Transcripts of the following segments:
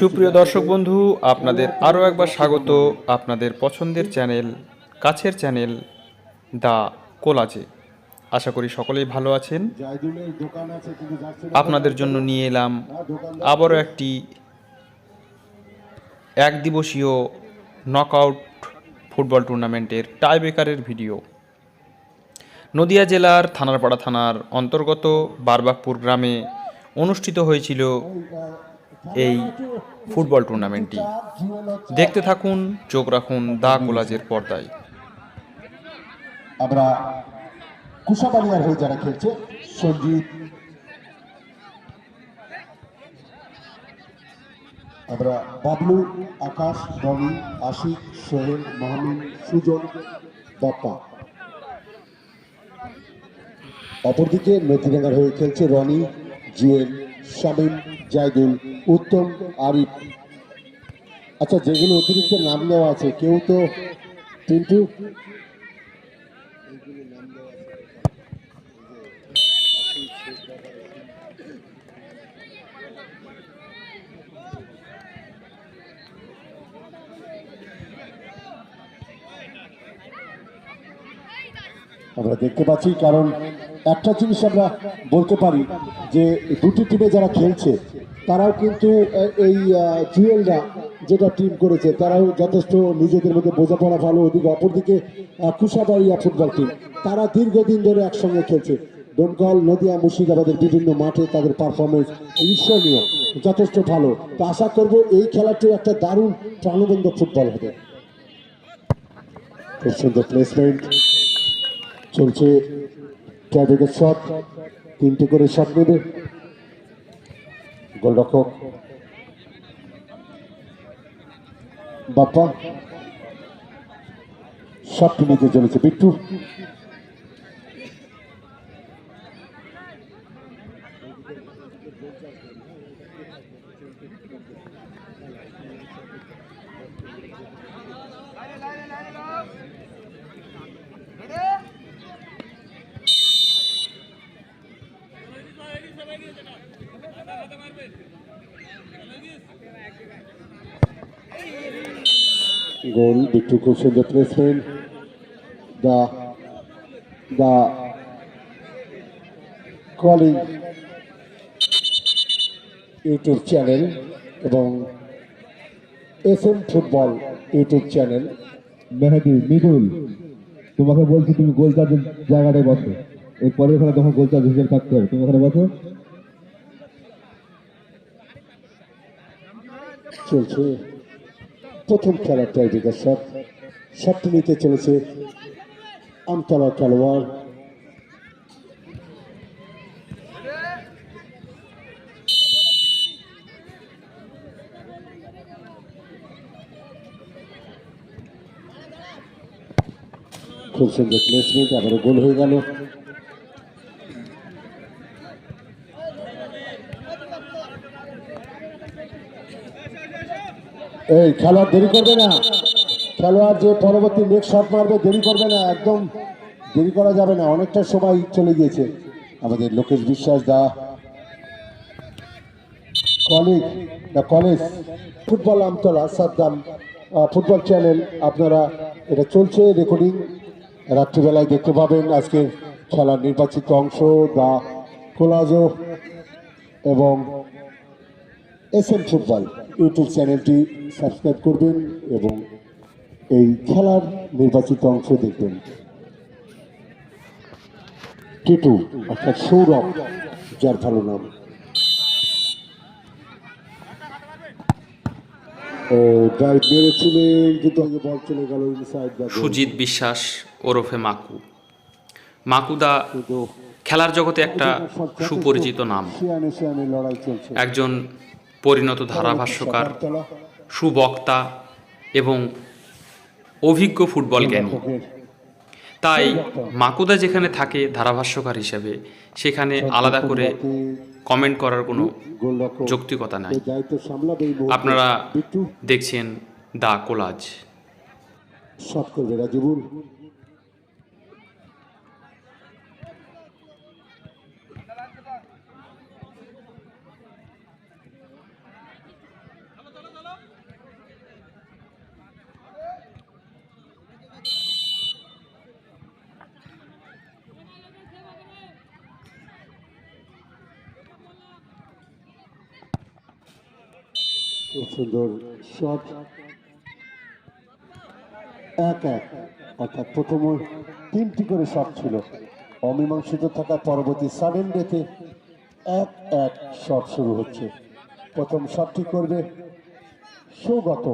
সুপ্রিয় দর্শক বন্ধু, আপনাদের আরও একবার স্বাগত। আপনাদের পছন্দের চ্যানেল, কাছের চ্যানেল দা কোলাজে। আশা করি সকলেই ভালো আছেন। আপনাদের জন্য নিয়ে এলাম আবারও একটি এক দিবসীয় নকআউট ফুটবল টুর্নামেন্টের টাইব্রেকারের ভিডিও। নদিয়া জেলার থানারপাড়া থানার অন্তর্গত বারবাকপুর গ্রামে অনুষ্ঠিত হয়েছিল এই ফুটবল টুর্নামেন্টটি। দেখতে থাকুন, চোখ রাখুন, দা কোলাজের পর্দায়। আমরা কুশাবালিয়ার হয়ে যারা খেলছে, সঞ্জিত। আমরা বাবলু, আকাশ রনি আশিক, সোহেল মাহমুদ সুজন, বাপ্পা। অপরদিকে নদীডাঙ্গার হয়ে খেলছে রনি, জুয়েল, শামীম, জায়দুল উত্তম আরিফ। আচ্ছা যেগুলো অতিরিক্ত নাম দেওয়া আছে, কেউ তো কিন্তু আমরা দেখতে পাচ্ছি, কারণ একটা জিনিস আমরা বলতে পারি যে দুটি টিমে যারা খেলছে তারাও কিন্তু এই জুয়েলরা যেটা টিম করেছে, তারাও যথেষ্ট নিজেদের মধ্যে বোঝাপড়া ভালো, ওদিকে অপরদিকে কুশাবাড়িয়া ফুটবল টিম তারা দীর্ঘদিন ধরে একসঙ্গে খেলছে। ডোমকল নদিয়া, মুর্শিদাবাদের বিভিন্ন মাঠে তাদের পারফরমেন্স ঈর্ষণীয়, যথেষ্ট ভালো। তো আশা করব এই খেলাটি একটা দারুণ প্রাণবন্ধ ফুটবল হবে। খুব সুন্দর প্লেসমেন্ট চলছে। ট্রাফিকের শট, তিনটে করে শট নেবে। গোলরক্ষক বাপ্পা। শটটি নিতে চলেছে বিট্টু। গোল বিট্টু খুব সুন্দর প্লেসমেন্ট দা দা কলিং ইউটিউব চ্যানেল এবং S M football YouTube channel. Mehedi Midul তোমাকে বলছি তুমি গোল চার্জের জায়গাটায় বসো। এর পরের খেলা তখন গোল চার্জ হিসেবে থাকতে হবে। তুমি ওখানে বসো। চলছে। প্রথম খেলার টাইব্রেকার শট শটটি নিতে চলেছে আমতলা খেলোয়াড়। খুব সুন্দর প্লেসমেন্ট আবারও গোল হয়ে গেল। এই খেলোয়াড় দেরি করবে না। খেলোয়াড় যে পরবর্তী নেক্সট শট মারবে, দেরি করবে না, একদম দেরি করা যাবে না। অনেকটা সময় চলে গিয়েছে। আমাদের লোকেশ বিশ্বাস দা college the college football Amtala, Saddam football channel আপনারা এটা চলছে রেকর্ডিং রাত্রিবেলায় দেখতে পাবেন আজকের খেলার নির্বাচিত অংশ দা কোলাজো এবং এস এম ফুটবল ইউটিউব চ্যানেলটি সাবস্ক্রাইব করবেন এবং এই খেলার নির্বাচিত অংশ দেখবেন। টিটু অর্থাৎ সৌরভ যার ভালো নাম। ও ড্রাইভ মেরেছিলেন কিন্তু আগে বল চলে গেল ইনসাইড দ্য সুজিত বিশ্বাস ওরফে মাকু। মাকুদা কিন্তু খেলার জগতে একটা সুপরিচিত নাম। একজন পরিণত ধারাভাষ্যকার, সুবক্তা এবং অভিজ্ঞ ফুটবল জ্ঞানী। তাই মাকুদা যেখানে থাকে ধারাভাষ্যকার হিসেবে, সেখানে আলাদা করে কমেন্ট করার কোনো যৌক্তিকতা নাই। আপনারা দেখছেন দা কোলাজ। করবে খুব সুন্দর শট এক এক, অর্থাৎ প্রথম তিনটি করে শট ছিল। অমীমাংসিত থাকা পরবর্তী সাডেন ডেতে এক এক শট শুরু হচ্ছে। প্রথম শটটি করবে? সৌগত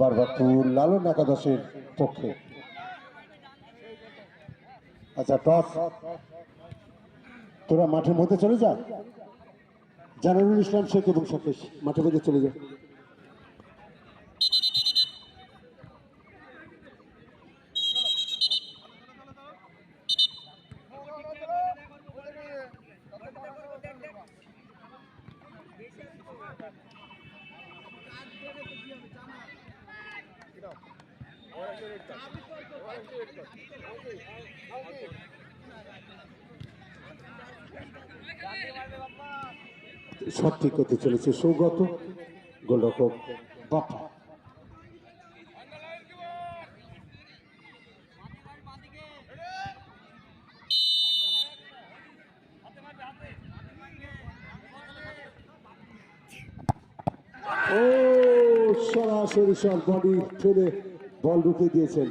বারবারপুর লালন একাদশের পক্ষে। আচ্ছা টস তোরা মাঠের মধ্যে চলে যা। জানানুল ইসলাম শেখ এবং সকেশ মাঠে বেঁধে চলে যা সব ঠিক করতে চলেছে সৌগত গোলরক্ষক বাপা। ও, সরাসরি সব বডি ফেলে বল ঢুকে দিয়েছেন।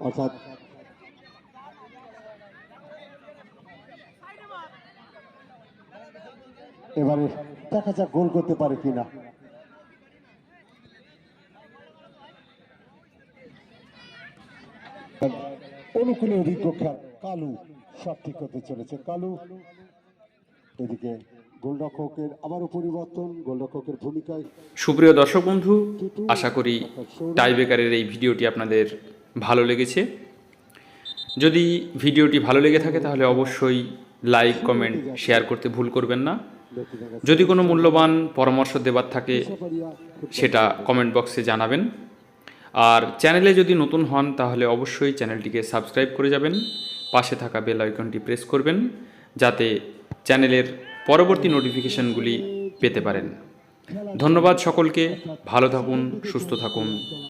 অর্থাৎ এবারে দেখা যাক গোল করতে পারে কিনা। অনুকূলে অভিজ্ঞ কালু সব ঠিক করতে চলেছে। কালু এদিকে গোলরক্ষকের আবারও পরিবর্তন গোলরক্ষকের ভূমিকায় সুপ্রিয় দর্শক বন্ধু আশা করি টাইবেকারের এই ভিডিওটি আপনাদের ভালো লেগেছে। যদি ভিডিওটি ভালো লেগে থাকে তাহলে অবশ্যই লাইক কমেন্ট শেয়ার করতে ভুল করবেন না। যদি কোনো মূল্যবান পরামর্শ দেবার থাকে, সেটা কমেন্ট বক্সে জানাবেন। আর চ্যানেলে যদি নতুন হন, তাহলে অবশ্যই চ্যানেলটিকে সাবস্ক্রাইব করে যাবেন। পাশে থাকা বেল আইকনটি প্রেস করবেন, যাতে চ্যানেলের পরবর্তী নোটিফিকেশনগুলি পেতে পারেন। ধন্যবাদ সকলকে, ভালো থাকুন, সুস্থ থাকুন।